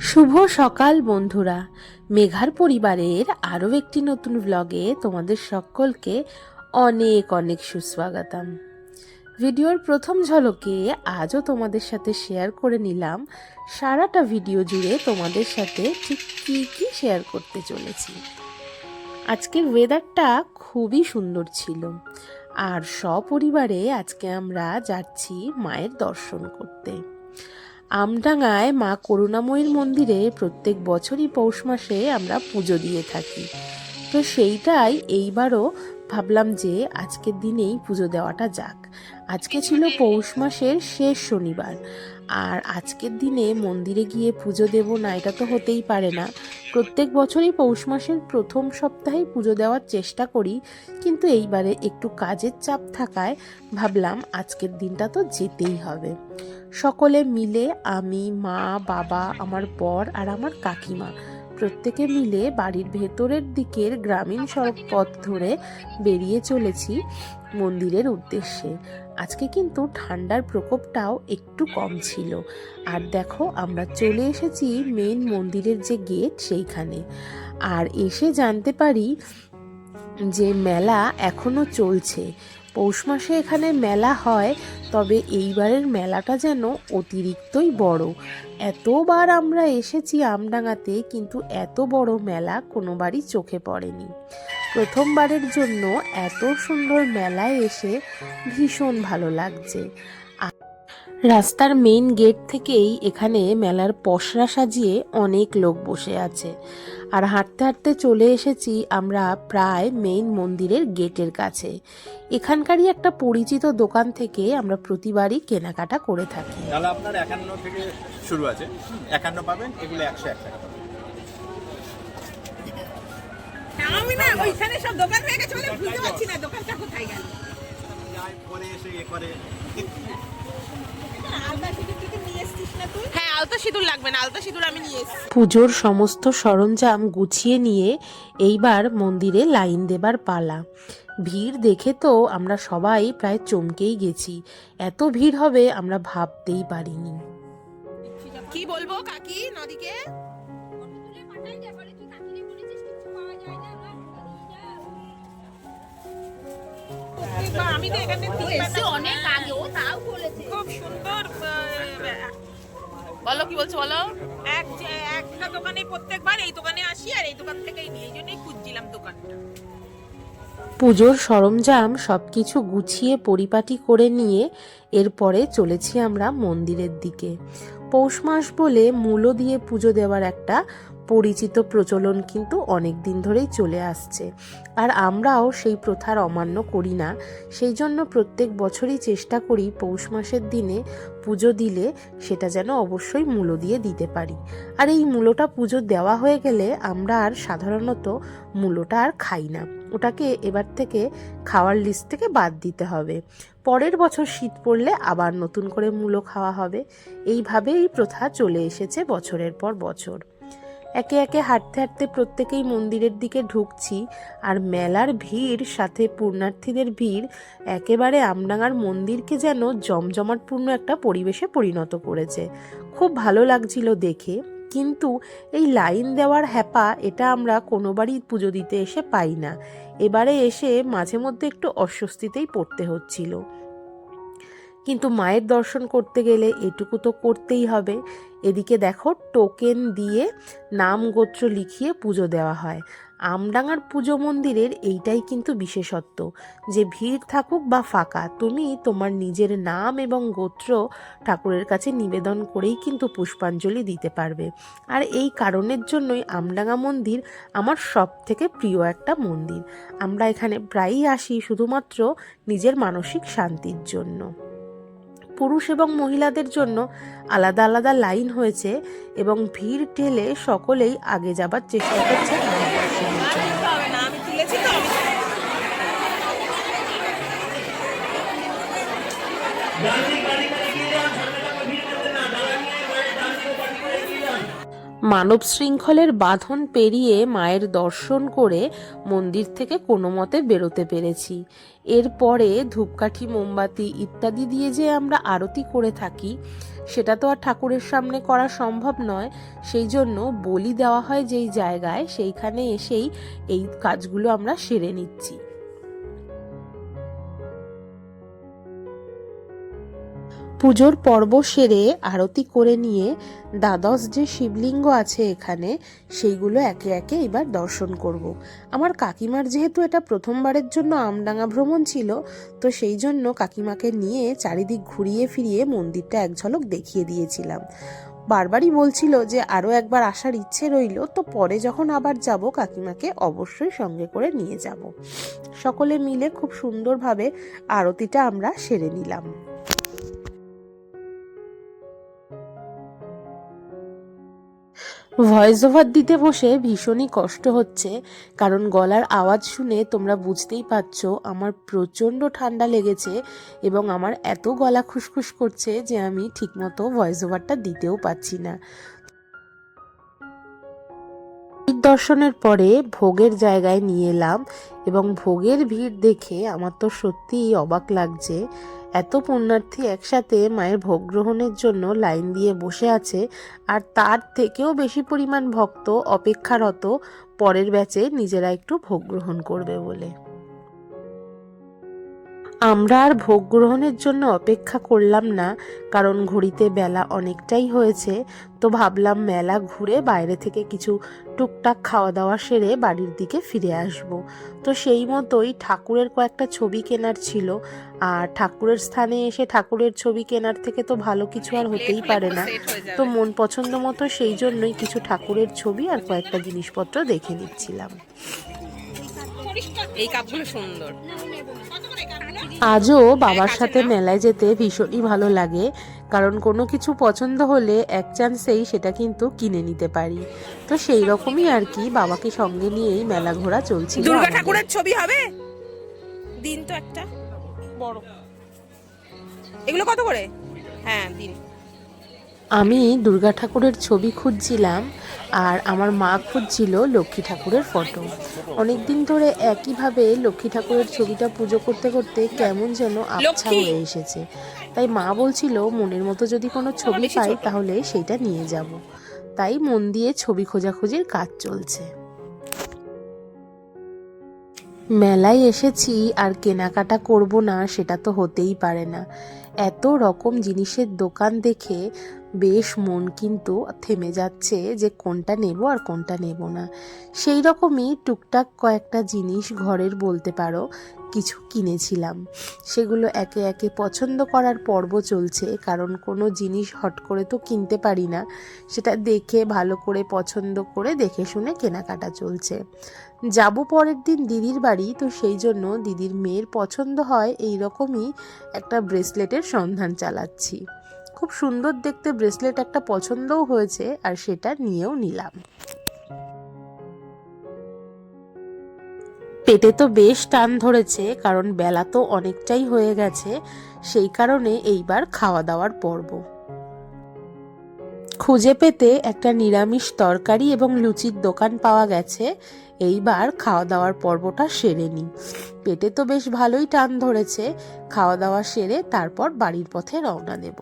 শুভ সকাল, বন্ধুরা। মেঘার পরিবারের আরও একটি নতুন ব্লগে তোমাদের সকলকে অনেক অনেক সুস্বাগতম। ভিডিওর প্রথম ঝলকে আজও তোমাদের সাথে শেয়ার করে নিলাম। সারাটা ভিডিও জুড়ে তোমাদের সাথে ঠিক কী কী শেয়ার করতে চলেছি। আজকের ওয়েদারটা খুবই সুন্দর ছিল। আর সপরিবারে আজকে আমরা যাচ্ছি মায়ের দর্শন করতে। আমডাঙ্গায় মা করুণাময়ীর মন্দিরে প্রত্যেক বছরই পৌষ মাসে আমরা পুজো দিয়ে থাকি। তো সেইটাই এইবারও ভাবলাম যে আজকের দিনেই পুজো দেওয়াটা যাক। আজকে ছিল পৌষ মাসের শেষ শনিবার। আর আজকের দিনে মন্দিরে গিয়ে পুজো দেব না, এটা তো হতেই পারে না। প্রত্যেক বছরই পৌষ মাসের প্রথম সপ্তাহেই পুজো দেওয়ার চেষ্টা করি, কিন্তু এইবারে একটু কাজের চাপ থাকায় ভাবলাম আজকের দিনটা তো যেতেই হবে। সকলে মিলে আমি, মা, বাবা, আমার বর আর আমার কাকিমা প্রত্যেকে মিলে বাড়ির ভেতরের দিকের গ্রামীণ সড়ক পথ ধরে বেরিয়ে চলেছি মন্দিরের উদ্দেশ্যে। আজকে কিন্তু ঠান্ডার প্রকোপটাও একটু কম ছিল। আর দেখো, আমরা চলে এসেছি মেন মন্দিরের যে গেট সেইখানে। আর এসে জানতে পারি যে মেলা এখনও চলছে। পৌষ মাসে এখানে মেলা হয়, তবে এইবারের মেলাটা যেন অতিরিক্তই বড়। এতবার আমরা এসেছি আমডাঙ্গাতে, কিন্তু এত বড় মেলা কোনোবারই চোখে পড়েনি। প্রথমবারের জন্য এত সুন্দর মেলায় এসে ভীষণ ভালো লাগছে। রাস্তার মেইন গেট থেকেই এখানে মেলার পসরা সাজিয়ে অনেক লোক বসে আছে। আর হাঁটতে হাঁটতে চলে এসেছি আমরা প্রায় মেইন মন্দিরের গেটের কাছে। এখানকারই একটা পরিচিত দোকান থেকে আমরা প্রতিবারই কেনাকাটা করে থাকি। তাহলে আপনার একান্ন থেকে শুরু আছে। একান্ন পাবেন এগুলো একশো এক টাকা। আমি না ওইখানে সব দোকান হয়ে গেছে বলে বুঝতে পারছি না দোকানটা কোথায় গেল? পরে এসে এ করে। হ্যাঁ আলতা সিঁদুর লাগবে না আলতা সিঁদুর আমি নিয়ে এসছি। পুজোর সমস্ত সরঞ্জাম গুছিয়ে নিয়ে এইবার মন্দিরে লাইন দেবার পালা। ভিড় দেখে তো আমরা সবাই প্রায় চমকেই গেছি। এত ভিড় হবে আমরা ভাবতেই পারিনি। কি বলব কাকি নদীকে? আমি তো এখানে অনেক আগে তাও বলেছে। খুব সুন্দর বলো কি বলছো বলো? এক একটা দোকানে প্রত্যেকবার এই দোকানে আসি আর এই দোকান থেকেই নিই এই জন্যই খুঁজছিলাম দোকানটা। পুজোর সরঞ্জাম সবকিছু গুছিয়ে পরিপাটি করে নিয়ে এরপরে চলেছি আমরা মন্দিরের দিকে। পৌষ মাস বলে মূলো দিয়ে পুজো দেওয়ার একটা পরিচিত প্রচলন কিন্তু অনেক দিন ধরেই চলে আসছে। আর আমরাও সেই প্রথার অমান্য করি না। সেই জন্য প্রত্যেক বছরই চেষ্টা করি পৌষ মাসের দিনে পুজো দিলে সেটা যেন অবশ্যই মূলো দিয়ে দিতে পারি। আর এই মূলোটা পুজো দেওয়া হয়ে গেলে আমরা আর সাধারণত মূলোটা আর খাই না। ওটাকে এবার থেকে খাওয়ার লিস্ট থেকে বাদ দিতে হবে। পরের বছর শীত পড়লে আবার নতুন করে মূলো খাওয়া হবে। এইভাবে এই প্রথা চলে এসেছে বছরের পর বছর। একে একে হাঁটতে হাঁটতে প্রত্যেকেই মন্দিরের দিকে ঢুকছি, আর মেলার ভিড়, সাথে পূর্ণার্থীদের ভিড়, একেবারে আমডাঙ্গার মন্দিরকে যেন জমজমাটপূর্ণ একটা পরিবেশে পরিণত করেছে। খুব ভালো লাগছিল দেখে, কিন্তু এই লাইন দেওয়ার হ্যাপা এটা আমরা কোনোবারই পুজো দিতে এসে পাই না। এবারে এসে মাঝে মধ্যে একটু অস্বস্তিতেই পড়তে হচ্ছিল। কিন্তু মায়ের দর্শন করতে গেলে এটুকু তো করতেই হবে। এদিকে দেখো টোকেন দিয়ে নাম গোত্র লিখিয়ে পুজো দেওয়া হয়। আমডাঙ্গার পুজো মন্দিরের এইটাই কিন্তু বিশেষত্ব, যে ভিড় থাকুক বা ফাঁকা, তুমি তোমার নিজের নাম এবং গোত্র ঠাকুরের কাছে নিবেদন করেই কিন্তু পুষ্পাঞ্জলি দিতে পারবে। আর এই কারণের জন্যই আমডাঙ্গা মন্দির আমার সব থেকে প্রিয় একটা মন্দির। আমরা এখানে প্রায়ই আসি শুধুমাত্র নিজের মানসিক শান্তির জন্য। পুরুষ এবং মহিলাদের জন্য আলাদা আলাদা লাইন হয়েছে এবং ভিড় ঠেলে সকলেই আগে যাবার চেষ্টা করছে। মানব শৃঙ্খলের বাঁধন পেরিয়ে মায়ের দর্শন করে মন্দির থেকে কোনো মতে বেরোতে পেরেছি। এরপরে ধূপকাঠি, মোমবাতি ইত্যাদি দিয়ে যে আমরা আরতি করে থাকি, সেটা তো আর ঠাকুরের সামনে করা সম্ভব নয়। সেই জন্য বলি দেওয়া হয় যেই জায়গায়, সেইখানে এসেই এই কাজগুলো আমরা সেরে নিচ্ছি। পুজোর পর্ব সেরে আরতি করে নিয়ে দ্বাদশ যে শিবলিঙ্গ আছে এখানে, সেইগুলো একে একে এবার দর্শন করব। আমার কাকিমার যেহেতু এটা প্রথমবারের জন্য আমডাঙ্গা ভ্রমণ ছিল, তো সেই জন্য কাকিমাকে নিয়ে চারিদিক ঘুরিয়ে ফিরিয়ে মন্দিরটা এক ঝলক দেখিয়ে দিয়েছিলাম। বারবারই বলছিল যে আরও একবার আসার ইচ্ছে রইল, তো পরে যখন আবার যাব কাকিমাকে অবশ্যই সঙ্গে করে নিয়ে যাব। সকলে মিলে খুব সুন্দরভাবে আরতিটা আমরা সেরে নিলাম। ভয়েস ওভার দিতে বসে ভীষণই কষ্ট হচ্ছে, কারণ গলার আওয়াজ শুনে তোমরা বুঝতেই পারছ আমার প্রচণ্ড ঠান্ডা লেগেছে এবং আমার এত গলা খুসখুস করছে যে আমি ঠিকমতো ভয়েস ওভারটা দিতেও পাচ্ছি না। দর্শনের পরে ভোগের জায়গায় নিয়ে এলাম এবং ভোগের ভিড় দেখে আমার তো সত্যিই অবাক লাগছে। এত পুণ্যার্থী একসাথে মায়ের ভোগ গ্রহণের জন্য লাইন দিয়ে বসে আছে আর তার থেকেও বেশি পরিমাণ ভক্ত অপেক্ষারত পরের ব্যাচে নিজেরা একটু ভোগ গ্রহণ করবে বলে। আমরা আর ভোগ গ্রহণের জন্য অপেক্ষা করলাম না কারণ ঘড়িতে বেলা অনেকটাই হয়েছে তো ভাবলাম মেলা ঘুরে বাইরে থেকে কিছু টুকটাক খাওয়া দাওয়া সেরে বাড়ির দিকে ফিরে আসব। তো সেই মতোই ঠাকুরের কয়েকটা ছবি কেনার ছিল আর ঠাকুরের স্থানে এসে ঠাকুরের ছবি কেনার থেকে তো ভালো কিছু আর হতেই পারে না। তো মন পছন্দ মতো সেই জন্যই কিছু ঠাকুরের ছবি আর কয়েকটা জিনিসপত্র দেখে নিচ্ছিলাম। এই কাপগুলো সুন্দর। আজও বাবার সাথে মেলায় যেতে ভীষণই ভালো লাগে কারণ কোনো কিছু পছন্দ হলে এক চান্সেই সেটা কিন্তু কিনে নিতে পারি। তো সেই রকমই আর কি বাবাকে সঙ্গে নিয়েই মেলা ঘোরা চলছিল দুর্গা ঠাকুরের ছবি হবে? দিন তো একটা। বড়। এগুলো কত করে? হ্যাঁ দিন। আমি দুর্গা ঠাকুরের ছবি খুঁজছিলাম আর আমার মা খুঁজছিল লক্ষ্মী ঠাকুরের ফটো। অনেক দিন ধরে একইভাবে লক্ষ্মী ঠাকুরের ছবিটা পুজো করতে করতে কেমন যেন আবছা হয়ে এসেছে। তাই মা বলছিল মনের মতো যদি কোনো ছবি পাই তাহলে সেইটা নিয়ে যাব। তাই মন দিয়ে ছবি খোঁজাখুঁজির কাজ চলছে। মেলায় এসেছি আর কেনাকাটা করব না সেটা তো হতেই পারে না। এত রকম জিনিসের দোকান দেখে বেশ মন কিন্তু থেমে যাচ্ছে যে কোনটা নেব আর কোনটা নেব না। সেই রকমই টুকটাক কয়েকটা জিনিস ঘরের বলতে পারো, কিছু কিনেছিলাম। সেগুলো একে একে পছন্দ করার পর্ব চলছে, কারণ কোনো জিনিস হট করে তো কিনতে পারি না। সেটা দেখে, ভালো করে পছন্দ করে দেখে শুনে কেনাকাটা চলছে। যাব পরের দিন দিদির বাড়ি, তো সেই জন্য দিদির মেয়ের পছন্দ হয়, এই রকমই একটা ব্রেসলেটের সন্ধান চালাচ্ছি। খুব সুন্দর দেখতে ব্রেসলেট একটা পছন্দও হয়েছে আর সেটা নিয়েও নিলাম। পেটে তো বেশ টান ধরেছে, কারণ বেলা তো অনেকটাই হয়ে গেছে, সেই কারণে এইবার খাওয়া দাওয়ার পর্ব। খুঁজে পেতে একটা নিরামিষ তরকারি এবং লুচির দোকান পাওয়া গেছে, এইবার খাওয়া দাওয়ার পর্বটা সেরে নিই। পেটে তো বেশ ভালোই টান ধরেছে খাওয়া দাওয়া সেরে তারপর বাড়ির পথে রওনা দেব।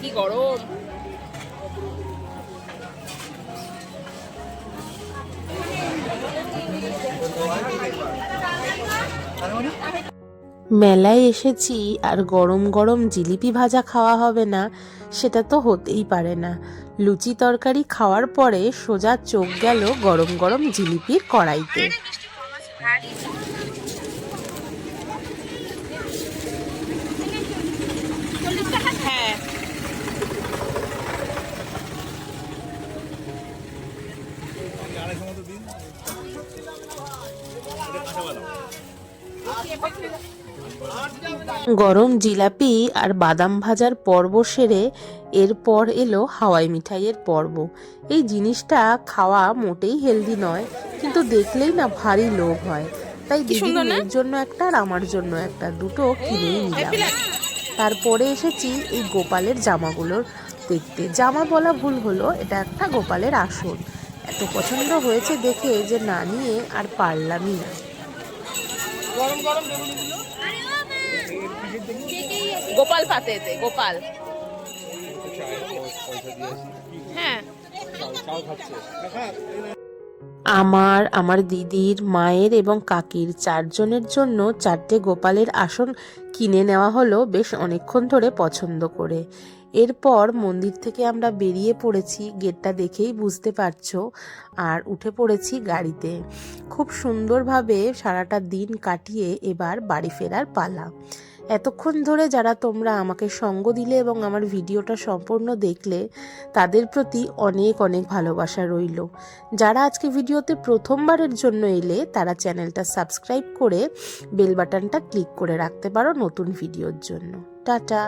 কি গরম? মেলায় এসেছি আর গরম গরম জিলিপি ভাজা খাওয়া হবে না সেটা তো হতেই পারে না। লুচি তরকারি খাওয়ার পরে সোজা চোখ গেল গরম গরম জিলিপির কড়াইতে। গরম জিলাপি আর বাদাম ভাজার পর্ব সেরে এরপর এলো হাওয়াই মিঠাইয়ের পর্ব। এই জিনিসটা খাওয়া মোটেই হেলদি নয় কিন্তু দেখলেই না ভারী লোভ হয়। তাই দিদির জন্য একটা আর আমার জন্য একটা দুটো কিনেই নিলাম। তারপরে এসেছি এই গোপালের জামাগুলোর দেখতে। জামা বলা ভুল হলো এটা একটা গোপালের আসন। এত পছন্দ হয়েছে দেখে যে না নিয়ে আর পারলামই না। গরম গরম বেগুনিগুলো গোপাল পাতেতে গোপাল। হ্যাঁ। আমার আমার দিদির মায়ের এবং কাকির চারজনের জন্য চারটে গোপালের আসন কিনে নেওয়া হলো বেশ অনেকক্ষণ ধরে পছন্দ করে। এরপর মন্দির থেকে আমরা বেরিয়ে পড়েছি, গেটটা দেখেই বুঝতে পারছ, আর উঠে পড়েছি গাড়িতে। খুব সুন্দরভাবে সারাটা দিন কাটিয়ে এবার বাড়ি ফেরার পালা। এতক্ষণ ধরে যারা তোমরা আমাকে সঙ্গ দিলে এবং আমার ভিডিওটা সম্পূর্ণ দেখলে, তাদের প্রতি অনেক অনেক ভালোবাসা রইল। যারা আজকে ভিডিওতে প্রথমবারের জন্য এলে, তারা চ্যানেলটা সাবস্ক্রাইব করে বেল বাটনটা ক্লিক করে রাখতে পারো নতুন ভিডিওর জন্য। টাটা!